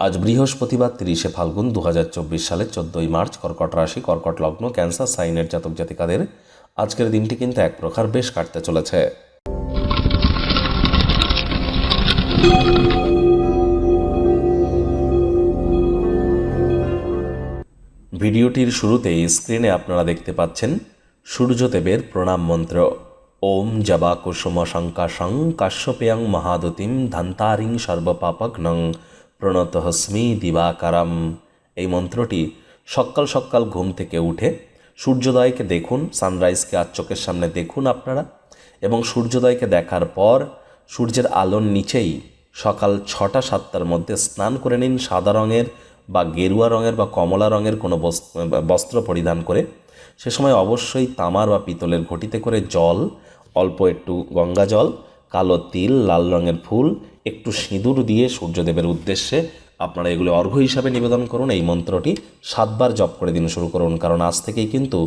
আজ বৃহস্পতিবার তিরিশে ফাল্গুন দু হাজার চব্বিশ সালের চোদ্দোই মার্চ কর্কট রাশি, কর্কট লগ্ন, ক্যান্সার, সাইনের জাতক জাতিকাদের আজকের দিনটি কিন্তু এক প্রকার বেশ কাটতে চলেছে। ভিডিওটির শুরুতেই স্ক্রিনে আপনারা দেখতে পাচ্ছেন সূর্যদেবের প্রণাম মন্ত্র। ওম জবা কুসুম শঙ্কাশং কাশ্যপেয়ং মহাদতিম ধান্তারিং সর্বপাপগ্নং প্রণত হস্মি দিবাকারাম। এই মন্ত্রটি সকাল সকাল ঘুম থেকে উঠে সূর্যোদয়কে দেখুন সানরাইজকে আজ চোখের সামনে দেখুন আপনারা, এবং সূর্যোদয়কে দেখার পর সূর্যের আলোর নিচেই সকাল ছটা, সাতটার মধ্যে স্নান করে নিন সাদা রঙের বা গেরুয়া রঙের বা কমলা রঙের কোনো বস- বস্ত্র পরিধান করে। সে সময় অবশ্যই তামার বা পিতলের ঘটিতে করে জল, অল্প একটু গঙ্গা জল, কালো তিল, লাল রঙের ফুল একটু সিঁদুর দিয়ে সূর্যদেবের উদ্দেশ্যে আপনারা এগুলো অর্ঘ্য হিসাবে নিবেদন করুন। এই মন্ত্রটি সাতবার জপ করে দিন শুরু করুন, কারণ আজ থেকেই কিন্তু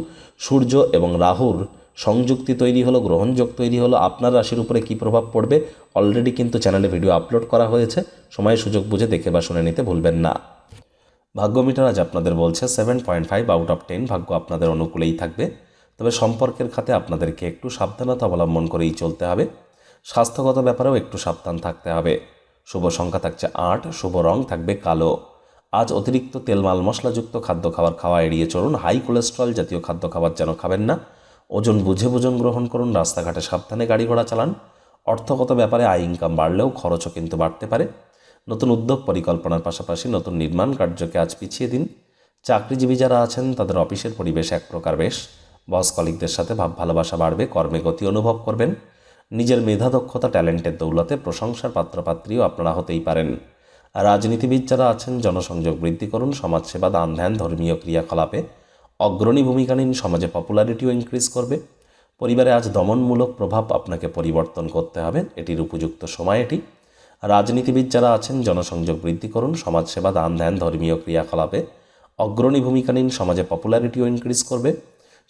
সূর্য এবং রাহুর সংযুক্তি তৈরি হলো, গ্রহণযোগ তৈরি হলো। আপনার রাশির উপরে কী প্রভাব পড়বে অলরেডি কিন্তু চ্যানেলে ভিডিও আপলোড করা হয়েছে। সময় সুযোগ বুঝে দেখে বা শুনে নিতে ভুলবেন না। ভাগ্য মিটার আজ আপনাদের বলছে seven point five out of ten ভাগ্য আপনাদের অনুকূলেই থাকবে। তবে সম্পর্কের খাতে আপনাদেরকে একটু সাবধানতা অবলম্বন করেই চলতে হবে। স্বাস্থ্যগত ব্যাপারেও একটু সাবধান থাকতে হবে। শুভ সংখ্যা থাকছে আট, শুভ রং থাকবে কালো। আজ অতিরিক্ত তেল, মাল, মশলাযুক্ত খাদ্য খাবার খাওয়া এড়িয়ে চলুন। হাই কোলেস্ট্রল জাতীয় খাদ্য খাবার যেন খাবেন না। ওজন বুঝে বুঝুন গ্রহণ করুন, রাস্তাঘাটে সাবধানে গাড়ি ঘোড়া চালান। অর্থগত ব্যাপারে আয়, ইনকাম বাড়লেও খরচও কিন্তু বাড়তে পারে। নতুন উদ্যোগ পরিকল্পনার পাশাপাশি নতুন নির্মাণ কার্যকে আজ পিছিয়ে দিন। চাকরিজীবী যারা আছেন, তাদের অফিসের পরিবেশ এক প্রকার বেশ। বস কলিকদের সাথে ভাব ভালোবাসা বাড়বে, কর্মে গতি অনুভব করবেন। নিজের মেধা দক্ষতা ট্যালেন্টের দৌলতে প্রশংসার পাত্রপাত্রীও আপনারা হতেই পারেন। রাজনীতিবিদ যারা আছেন, জনসংযোগ বৃদ্ধি করুন, সমাজসেবা দান ধ্যান, ধর্মীয় ক্রিয়াকলাপে অগ্রণী ভূমিকা নিন, সমাজে পপুলারিটিও ইনক্রিজ করবে। পরিবারে আজ দমনমূলক প্রভাব আপনাকে পরিবর্তন করতে হবে, এটির উপযুক্ত সময় এটি। রাজনীতিবিদ যারা আছেন, জনসংযোগ বৃদ্ধি করুন, সমাজসেবা দান ধ্যান, ধর্মীয় ক্রিয়াকলাপে অগ্রণী ভূমিকা নিন, সমাজে পপুলারিটিও ইনক্রিজ করবে।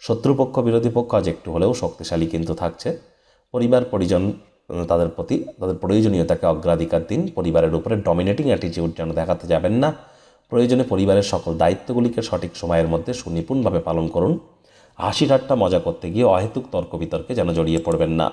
শত্রুপক্ষ, বিরোধী পক্ষ আজ একটু হলেও শক্তিশালী কিন্তু থাকছে। পরিবার, পরিজন তাদের প্রতি, তাদের প্রয়োজনীয়তাকে অগ্রাধিকার দিন, পরিবারের উপরে ডমিনেটিং অ্যাটিটিউড যেন দেখাতে যাবেন না। প্রয়োজনে পরিবারের সকল দায়িত্বগুলিকে সঠিক সময়ের মধ্যে সুনিপুণভাবে পালন করুন। হাসি ঠাট্টা মজা করতে গিয়ে অহেতুক তর্ক বিতর্কে যেন জড়িয়ে পড়বেন না।